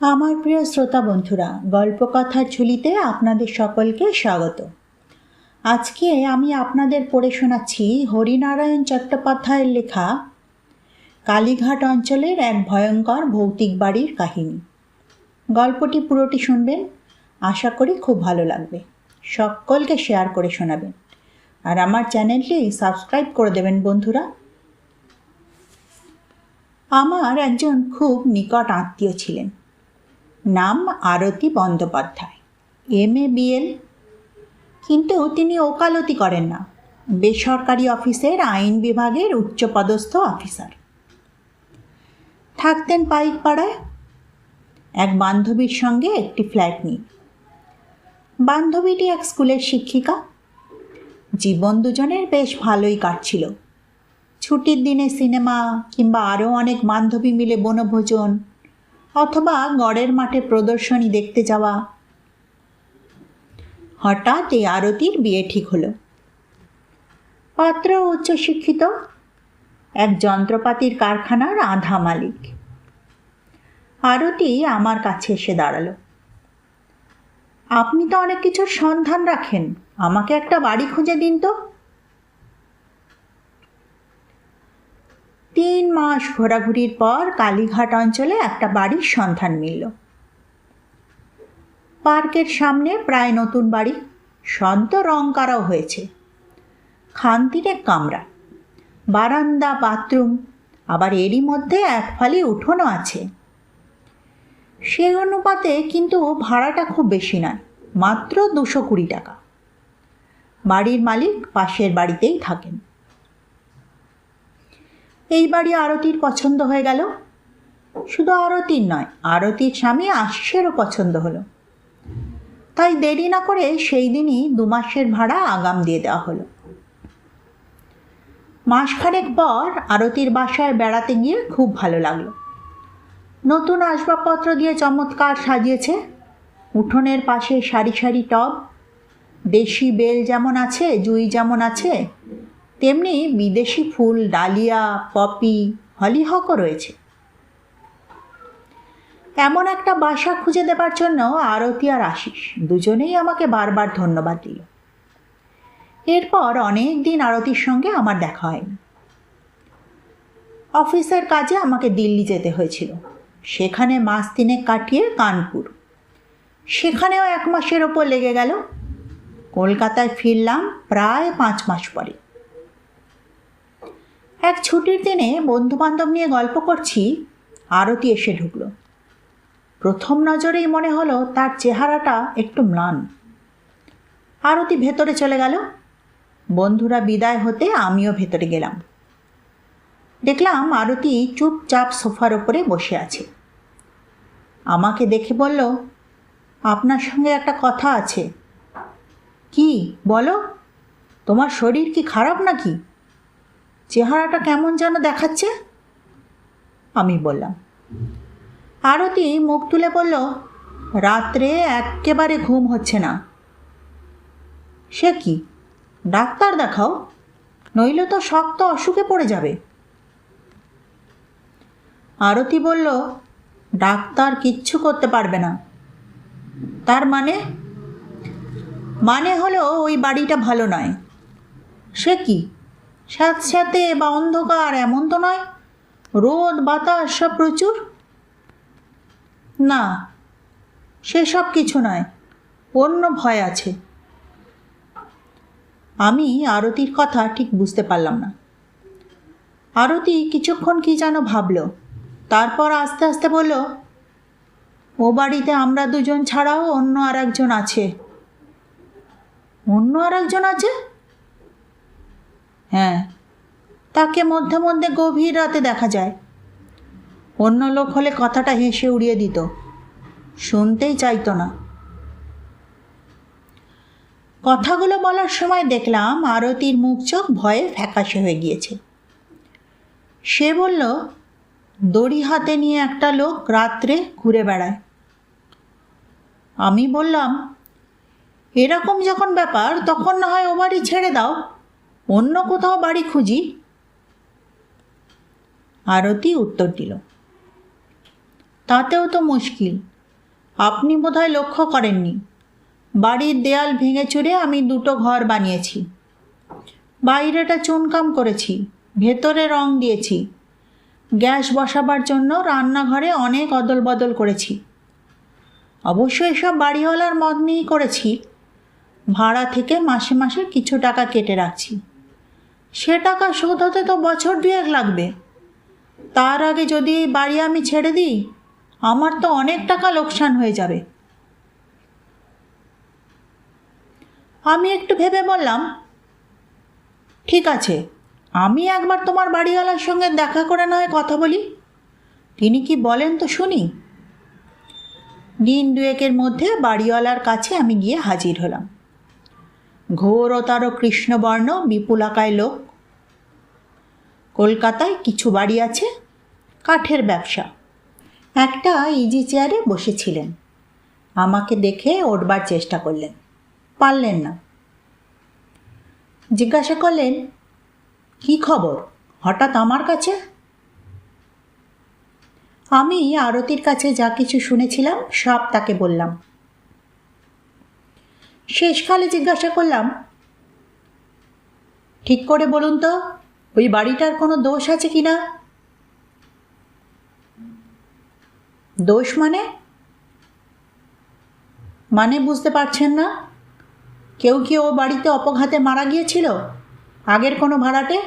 আমার প্রিয় শ্রোতা বন্ধুরা, গল্পকথার ঝুলিতে আপনাদের সকলকে স্বাগত। আজকে আমি আপনাদের পড়ে শোনাচ্ছি হরিনারায়ণ চট্টোপাধ্যায়ের লেখা, কালীঘাট অঞ্চলের এক ভয়ঙ্কর ভৌতিক বাড়ির কাহিনী। গল্পটি পুরোটি শুনবেন, আশা করি খুব ভালো লাগবে। সকলকে শেয়ার করে শোনাবেন। আর আমার চ্যানেলটি সাবস্ক্রাইব করে দেবেন বন্ধুরা। আমার একজন খুব নিকট আত্মীয় ছিলেন। নাম Arati Bandyopadhyay, M A B L কিন্তু তিনি ওকালতি করেন না। বেসরকারি অফিসের আইন বিভাগের উচ্চপদস্থ অফিসার। থাকতেন পাইকপাড়ায়। এক বান্ধবীর সঙ্গে একটি ফ্ল্যাট নিয়ে। বান্ধবীটি এক স্কুলের শিক্ষিকা। জীবন দুজনের বেশ ভালোই কাটছিল। ছুটির দিনে সিনেমা কিংবা আরও অনেক বান্ধবী মিলে বনভোজন অথবা গড়ের মাঠে প্রদর্শনী দেখতে যাওয়া। হঠাৎ এই আরতির বিয়ে ঠিক হলো। পাত্র উচ্চশিক্ষিত, এক যন্ত্রপাতির কারখানার আধা মালিক। আরতি আমার কাছে এসে দাঁড়াল। আপনি তো অনেক কিছুর সন্ধান রাখেন, আমাকে একটা বাড়ি খুঁজে দিন তো। তিন মাস ঘোরাঘুরির পর কালীঘাট অঞ্চলে একটা বাড়ির সন্ধান মিলল। পার্কের সামনে প্রায় নতুন বাড়ি। সদ্য রং করাও হয়েছে। খানতিনের কামরা। বারান্দা, বাথরুম। আবার এরই মধ্যে এক ফালি উঠোনও আছে। সেই অনুপাতে কিন্তু ভাড়াটা খুব বেশি নয়, মাত্র দুশো কুড়ি টাকা। বাড়ির মালিক পাশের বাড়িতেই থাকেন। এই বাড়ি আরতির পছন্দ হয়ে গেল। শুধু আরতির নয়, আরতির স্বামী আশিসেরও পছন্দ হলো। তাই দেরি না করে সেই দিনই দু মাসের ভাড়া আগাম দিয়ে দেওয়া হলো। মাসখানেক পর আরতির বাসায় বেড়াতে গিয়ে খুব ভালো লাগল। নতুন আসবাবপত্র দিয়ে চমৎকার সাজিয়েছে। উঠোনের পাশে সারি সারি টব, দেশি বেল যেমন আছে, জুই যেমন আছে তেমনি বিদেশি ফুল, ডালিয়া, পপি, হলিহকও রয়েছে। এমন একটা বাসা খুঁজে দেবার জন্য আরতি আর আশিস দুজনেই আমাকে বারবার ধন্যবাদ দিল। এরপর অনেক দিন আরতির সঙ্গে আমার দেখা হয়নি। অফিসের কাজে আমাকে দিল্লি যেতে হয়েছিল। সেখানে মাস তিনেক কাটিয়ে কানপুর। সেখানেও এক মাসের ওপর লেগে গেল। কলকাতায় ফিরলাম প্রায় পাঁচ মাস পরে। এক ছুটির দিনে বন্ধুবান্ধব নিয়ে গল্প করছি, আরতি এসে ঢুকলো। প্রথম নজরেই মনে হলো তার চেহারাটা একটু ম্লান। আরতি ভেতরে চলে গেল। বন্ধুরা বিদায় হতে আমিও ভেতরে গেলাম। দেখলাম আরতি চুপচাপ সোফার ওপরে বসে আছে। আমাকে দেখে বলল, আপনার সঙ্গে একটা কথা আছে। কি, বলো? তোমার শরীর কি খারাপ নাকি? চেহারাটা কেমন যেন দেখাচ্ছে? আমি বললাম। আরতি মুখ তুলে বলল, রাত্রে একেবারে ঘুম হচ্ছে না। সে কি? ডাক্তার দেখাও? নইলে তো শক্ত অসুখে পড়ে যাবে। আরতি বলল, ডাক্তার কিচ্ছু করতে পারবে না। তার মানে? মানে হলো ওই বাড়িটা ভালো নয়। সে কি? স্যাঁতস্যাঁতে বা অন্ধকার এমন তো নয়? রোদ, বাতাস, সব প্রচুর? না, সেসব কিছু নয়, অন্য ভয় আছে। আমি আরতির কথা ঠিক বুঝতে পারলাম না। আরতি কিছুক্ষণ কি যেন ভাবল, তারপর আস্তে আস্তে বলল, ও বাড়িতে আমরা দুজন ছাড়াও অন্য আর একজন আছে। অন্য আর একজন আছে? হ্যাঁ। তাকে মধ্যে মধ্যে গভীর রাতে দেখা যায়। অন্য লোক হলে কথাটা হেসে উড়িয়ে দিত। শুনতেই চাইতো না। কথাগুলো বলার সময় দেখলাম আরতির মুখ চোখ ভয়ে ফ্যাকাশে হয়ে গিয়েছে। সে বলল, দড়ি হাতে নিয়ে একটা লোক রাত্রে ঘুরে বেড়ায়। আমি বললাম, এরকম যখন ব্যাপার, তখন না হয় ও বাড়ি ছেড়ে দাও। অন্য কোথাও বাড়ি খুঁজি? আরতি উত্তর দিল, তাতেও তো মুশকিল। আপনি বোধহয় লক্ষ্য করেননি, বাড়ির দেয়াল ভেঙে চুরে আমি দুটো ঘর বানিয়েছি। বাইরেটা চুনকাম করেছি, ভেতরে রং দিয়েছি। গ্যাস বসাবার জন্য রান্নাঘরে অনেক অদল বদল করেছি। অবশ্য এসব বাড়িওয়ালার মত নিয়েই করেছি। ভাড়া থেকে মাসে মাসে কিছু টাকা কেটে রাখছি। সে টাকা শোধ হতে তো বছর দুয়েক লাগবে। তার আগে যদি এই বাড়ি আমি ছেড়ে দিই, আমার তো অনেক টাকা লোকসান হয়ে যাবে। আমি একটু ভেবে বললাম, ঠিক আছে, আমি একবার তোমার বাড়িওয়ালার সঙ্গে দেখা করে নয় কথা বলি। তিনি কি বলেন তো শুনি। দিন দুয়েকের মধ্যে বাড়িওয়ালার কাছে আমি গিয়ে হাজির হলাম। ঘোরতর কৃষ্ণবর্ণ বিপুলাকায় লোক কলকাতায় কিছু বাড়ি আছে, কাঠের ব্যবসা। একটা ইজি চেয়ারে বসেছিলেন। আমাকে দেখে ওঠবার চেষ্টা করলেন। পারলেন না। জিজ্ঞাসা করলেন, কি খবর? হঠাৎ আমার কাছে? আমি আরতির কাছে যা কিছু শুনেছিলাম, সব তাকে বললাম। শেষকালে জিজ্ঞাসা করলাম, ঠিক করে বলুন তো ওই বাড়িটার কোনো দোষ আছে কি না? দোষ মানে? মানে বুঝতে পারছেন না? কেউ কি ও বাড়িতে অপঘাতে মারা গিয়েছিল? আগের কোনো ভাড়াটে?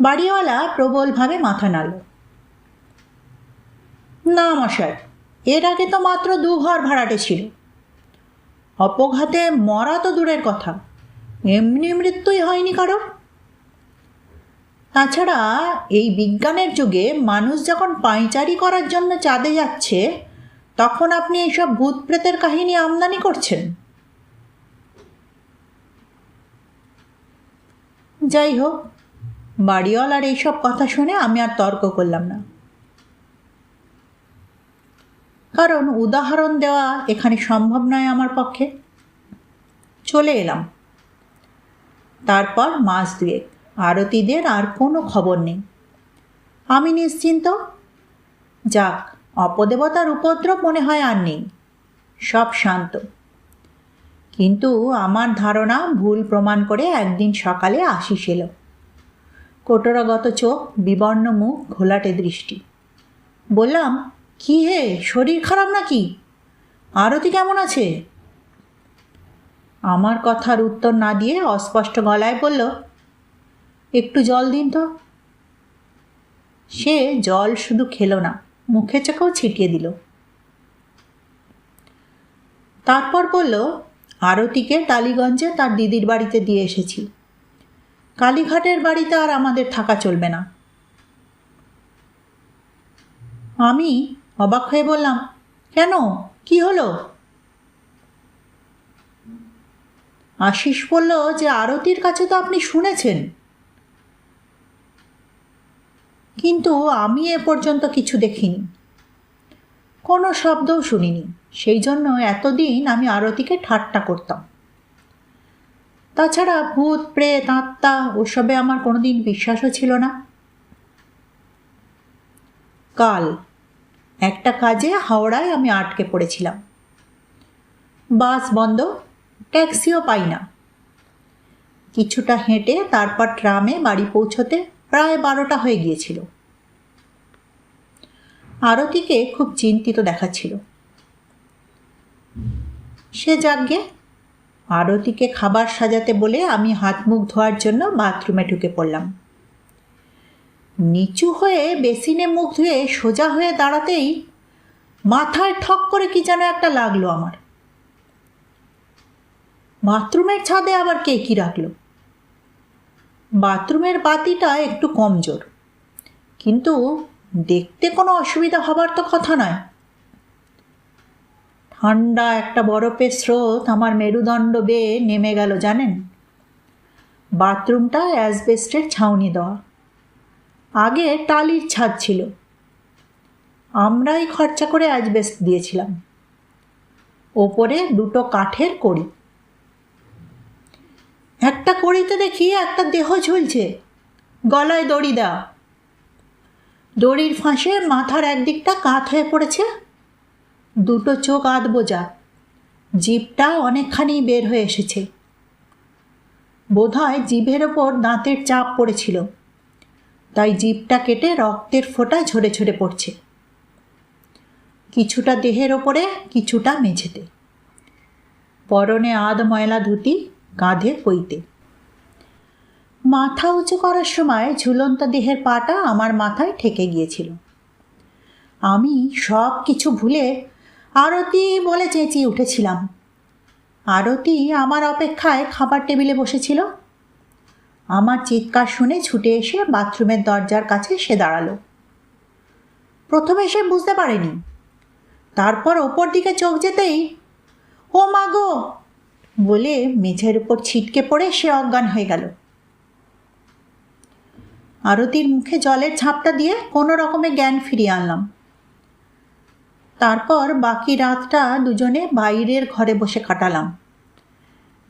বাড়িওয়ালা প্রবলভাবে মাথা নাড়ল। না মশাই, এর আগে তো মাত্র দু ঘর ভাড়াটে ছিল। অপঘাতে মরা তো দূরের কথা। এমনি মৃত্যুই হয়নি কারোর তাছাড়া এই বিজ্ঞানের যুগে মানুষ যখন পাঁইচারি করার জন্য চাঁদে যাচ্ছে, তখন আপনি এইসব ভূত প্রেতের কাহিনী আমদানি করছেন। যাই হোক, বাড়িওয়ালার এইসব কথা শুনে আমি আর তর্ক করলাম না। কারণ উদাহরণ দেওয়া এখানে সম্ভব নয় আমার পক্ষে। চলে এলাম। তারপর মাস দুয়েক। আরতিদের আর কোনো খবর নেই। আমি নিশ্চিন্ত? যাক, অপদেবতার উপদ্রব মনে হয় আর নেই। সব শান্ত। কিন্তু আমার ধারণা ভুল প্রমাণ করে একদিন সকালে আশিস এলো। কোটরাগত চোখ, বিবর্ণ মুখ, ঘোলাটে দৃষ্টি। বললাম, কি হে, শরীর খারাপ নাকি? আরতি কেমন আছে? আমার কথার উত্তর না দিয়ে অস্পষ্ট গলায় বলল, একটু জল দিন তো। সে জল শুধু খেলো না, মুখে চোখেও ছিটিয়ে দিল। তারপর বলল, আরতিকে টালিগঞ্জে তার দিদির বাড়িতে দিয়ে এসেছি। কালীঘাটের বাড়িতে আর আমাদের থাকা চলবে না। আমি অবাক হয়ে বললাম, কেন? কি হলো? আশিস বলল যে আরতির কাছে তো আপনি শুনেছেন। কিন্তু আমি এ পর্যন্ত কিছু দেখিনি। কোনো শব্দও শুনিনি। সেই জন্য এতদিন আমি আরতিকে ঠাট্টা করতাম। তাছাড়া ভূত, প্রেত, আত্মা ওসবে আমার কোনোদিন বিশ্বাসও ছিল না। কাল একটা কাজে হাওড়ায় আমি আটকে পড়েছিলাম। বাস বন্ধ। ট্যাক্সিও পাই না। কিছুটা হেঁটে তারপর ট্রামে বাড়ি পৌঁছতে প্রায় বারোটা হয়ে গিয়েছিল। আরতিকে খুব চিন্তিত দেখাচ্ছিল। সে যাগ্যে আরতিকে খাবার সাজাতে বলে আমি হাত মুখ ধোয়ার জন্য বাথরুমে ঢুকে পড়লাম। নিচু হয়ে বেসিনে মুখ ধুয়ে সোজা হয়ে দাঁড়াতেই মাথায় ঠক করে কি যেন একটা লাগল আমার। বাথরুমের ছাদে আবার কে কি রাখল? বাথরুমের বাতিটা একটু কমজোর। কিন্তু দেখতে কোনো অসুবিধা হবার তো কথা নয়। ঠান্ডা একটা বরফের স্রোত আমার মেরুদণ্ড বেয়ে নেমে গেল, জানেন? বাথরুমটা অ্যাসবেস্টের ছাউনি দেওয়া। আগে টালির ছাদ ছিল। আমরাই খরচা করে অ্যাসবেস্ট দিয়েছিলাম। ওপরে দুটো কাঠের কড়ি। একটা কড়িতে দেখি একটা দেহ ঝুলছে। গলায় দড়ি দেওয়া দড়ির ফাঁসে মাথার একদিকটা কাত হয়ে পড়েছে। দুটো চোখ আধ বোঝা। জিভটা অনেকখানি বের হয়ে এসেছে। বোধহয় জিভের ওপর দাঁতের চাপ পড়েছিল। তাই জিভটা কেটে রক্তের ফোঁটা ঝরে ঝরে পড়ছে। কিছুটা দেহের ওপরে কিছুটা মেঝেতে। পরনে আধ ময়লা ধুতি কাঁধে পইতে মাথা উঁচু করার সময় ঝুলন্ত দেহের পাটা আমার মাথায় ঠেকে গিয়েছিল। আমি সব কিছু ভুলে আরতি বলে চেঁচিয়ে উঠেছিলাম। আরতি আমার অপেক্ষায় খাবার টেবিলে বসেছিল। আমার চিৎকার শুনে ছুটে এসে বাথরুমের দরজার কাছে সে দাঁড়াল। প্রথমে সে বুঝতে পারেনি। তারপর ওপর দিকে চোখ যেতেই, ও মা গো বলে মেঝের উপর ছিটকে পড়ে সে অজ্ঞান হয়ে গেল। আরতির মুখে জলের ঝাপটা দিয়ে কোনো রকমে জ্ঞান ফিরিয়ে আনলাম। তারপর বাকি রাতটা দুজনে বাইরের ঘরে বসে কাটালাম।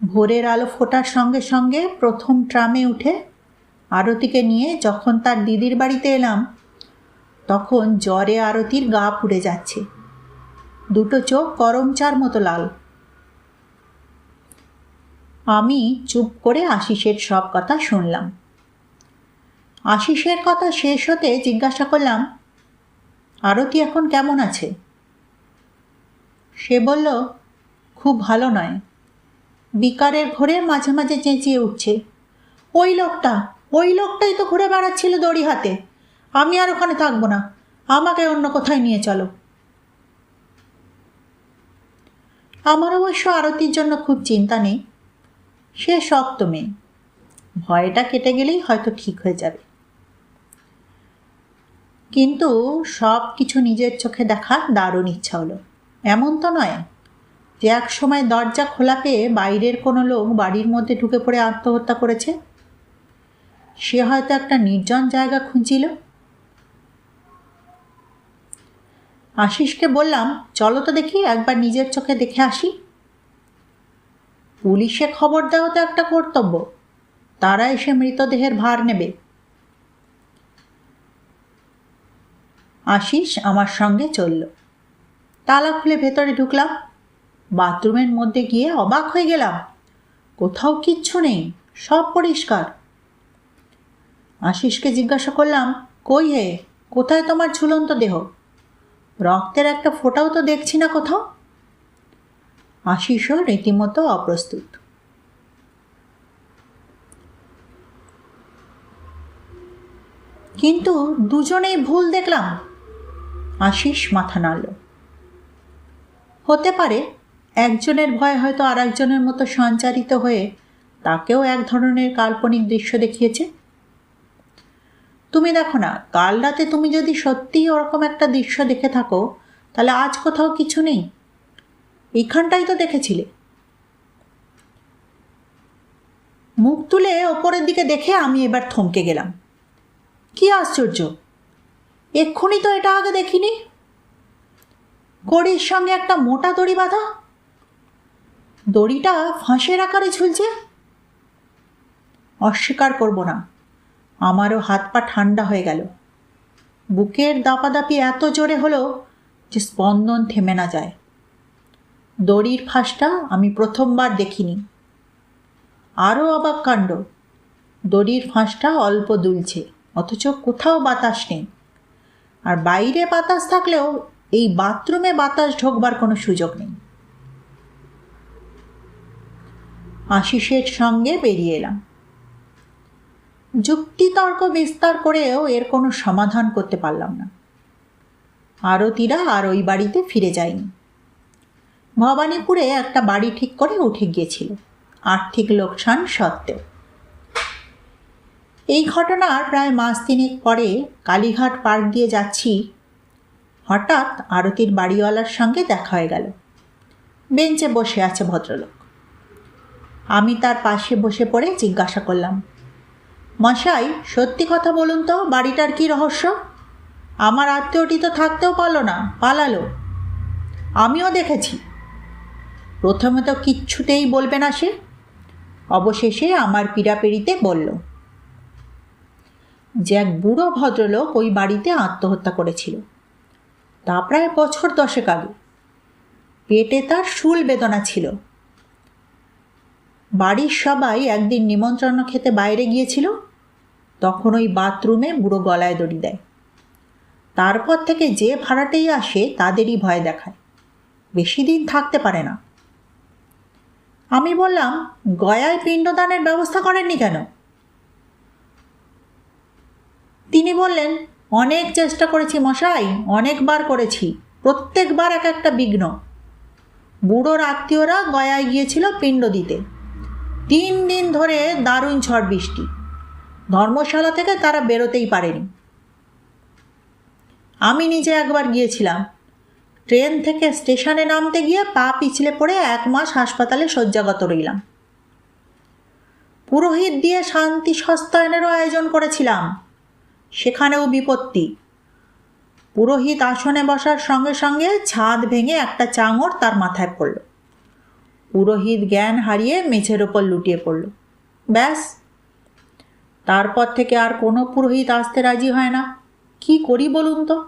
ভোরের আলো ফোটার সঙ্গে সঙ্গে প্রথম ট্রামে উঠে আরতিকে নিয়ে যখন তার দিদির বাড়িতে এলাম, তখন জ্বরে আরতির গা পুড়ে যাচ্ছে। দুটো চোখ গরম চার মতো লাল। আমি চুপ করে আশিসের সব কথা শুনলাম। আশিসের কথা শেষ হতে জিজ্ঞাসা করলাম, আরতি এখন কেমন আছে? সে বলল, খুব ভালো নয়। বিকারের ঘরে মাঝে মাঝে চেঁচিয়ে উঠছে, ওই লোকটা, ওই লোকটাই তো ঘুরে বেড়াচ্ছিল দড়ি হাতে আমি আর ওখানে থাকব না, আমাকে অন্য কোথায় নিয়ে চলো? আমার অবশ্য আরতির জন্য খুব চিন্তা নেই। সে শক্ত মেয়ে। ভয়টা কেটে গেলেই হয়তো ঠিক হয়ে যাবে। কিন্তু সব কিছু নিজের চোখে দেখার দারুণ ইচ্ছা হলো। এমন তো নয় যে এক সময় দরজা খোলা পেয়ে বাইরের কোনো লোক বাড়ির মধ্যে ঢুকে পড়ে আত্মহত্যা করেছে? সে হয়তো একটা নির্জন জায়গা খুঁজছিল। আশিসকে বললাম, চলো তো দেখি, একবার নিজের চোখে দেখে আসি। পুলিশে খবর দেওয়া তো একটা কর্তব্য। তারা এসে মৃতদেহের ভার নেবে। আশিস আমার সঙ্গে চলল। তালা খুলে ভেতরে ঢুকলাম। বাথরুমের মধ্যে গিয়ে অবাক হয়ে গেলাম। কোথাও কিচ্ছু নেই, সব পরিষ্কার। আশিসকে জিজ্ঞাসা করলাম, কই হে? কোথায় তোমার ঝুলন্ত দেহ? রক্তের একটা ফোঁটাও তো দেখছি না কোথাও? আশিসও রীতিমতো অপ্রস্তুত। কিন্তু দুজনেই ভুল দেখলাম। আশিস মাথা নাড়ল। হতে পারে একজনের ভয় হয়তো আর একজনের মতো সঞ্চারিত হয়ে তাকেও এক ধরনের কাল্পনিক দৃশ্য দেখিয়েছে। তুমি দেখো না, কাল রাতে তুমি যদি সত্যিই ওরকম একটা দৃশ্য দেখে থাকো, তাহলে আজ কোথাও কিছু নেই। এইখানটাই তো দেখেছিলে। মুখ তুলে ওপরের দিকে দেখে আমি এবার থমকে গেলাম। কি আশ্চর্য! এক্ষুনি তো এটা আগে দেখিনি। কড়ির সঙ্গে একটা মোটা দড়ি বাঁধা। দড়িটা ফাঁসের আকারে ঝুলছে। অস্বীকার করব না, আমারও হাত পা ঠান্ডা হয়ে গেল। বুকের দাপাদাপি এত জোরে হলো যে স্পন্দন থেমে না যায়। দড়ির ফাঁসটা আমি প্রথমবার দেখিনি। আরও অবাক কাণ্ড। দড়ির ফাঁসটা অল্প দুলছে, অথচ কোথাও বাতাস নেই। আর বাইরে বাতাস থাকলেও এই বাথরুমে বাতাস ঢোকবার কোনো সুযোগ নেই। আশিসের সঙ্গে বেরিয়ে এলাম। যুক্তিতর্ক বিস্তার করেও এর কোনো সমাধান করতে পারলাম না। আরতিরা আর ওই বাড়িতে ফিরে যায়নি। ভবানীপুরে একটা বাড়ি ঠিক করে উঠে গিয়েছিল। আর্থিক লোকসান সত্ত্বেও। এই ঘটনার প্রায় মাস তিনেক পরে কালীঘাট পার্ক দিয়ে যাচ্ছি। হঠাৎ আরতির বাড়িওয়ালার সঙ্গে দেখা হয়ে গেল। বেঞ্চে বসে আছে ভদ্রলোক। আমি তার পাশে বসে পড়ে জিজ্ঞাসা করলাম, মশাই, সত্যি কথা বলুন তো, বাড়িটার কি রহস্য? আমার আত্মীয়টি তো থাকতেও পারল না, পালালো। আমিও দেখেছি। প্রথমে তো কিচ্ছুতেই বলবে না সে। অবশেষে আমার পীড়াপিড়িতে বলল, যে এক বুড়ো ভদ্রলোক ওই বাড়িতে আত্মহত্যা করেছিল। তা প্রায় বছর দশেক আগে। পেটে তার শুল বেদনা ছিল। বাড়ির সবাই একদিন নিমন্ত্রণ খেতে বাইরে গিয়েছিল। তখন ওই বাথরুমে বুড়ো গলায় দড়ি দেয়। তারপর থেকে যে ভাড়াটেই আসে, তাদেরই ভয় দেখায়। বেশি দিন থাকতে পারে না। আমি বললাম, গয়ায় পিণ্ডদানের ব্যবস্থা করেননি কেন? তিনি বললেন, অনেক চেষ্টা করেছি মশাই, অনেকবার করেছি, প্রত্যেকবার এক একটা বিঘ্ন। বুড়োর আত্মীয়রা গয়ায় গিয়েছিল পিণ্ড দিতে। তিন দিন ধরে দারুণ ঝড় বৃষ্টি। ধর্মশালা থেকে তারা বেরোতেই পারেনি। আমি নিজে একবার গিয়েছিলাম। ট্রেন থেকে স্টেশনে নামতে গিয়ে পা পিছলে পড়ে এক মাস হাসপাতালে শয্যাগত রইলাম। পুরোহিত দিয়ে শান্তি সস্তায়নেরও আয়োজন করেছিলাম। সেখানেও বিপত্তি। পুরোহিত আসনে বসার সঙ্গে সঙ্গে ছাদ ভেঙে একটা চাঙর তার মাথায় পড়ল। পুরোহিত জ্ঞান হারিয়ে মেঝের ওপর লুটিয়ে পড়ল। ব্যাস। তারপর থেকে আর কোনো পুরোহিত আসতে রাজি হয় না। কি করি বলুন তো?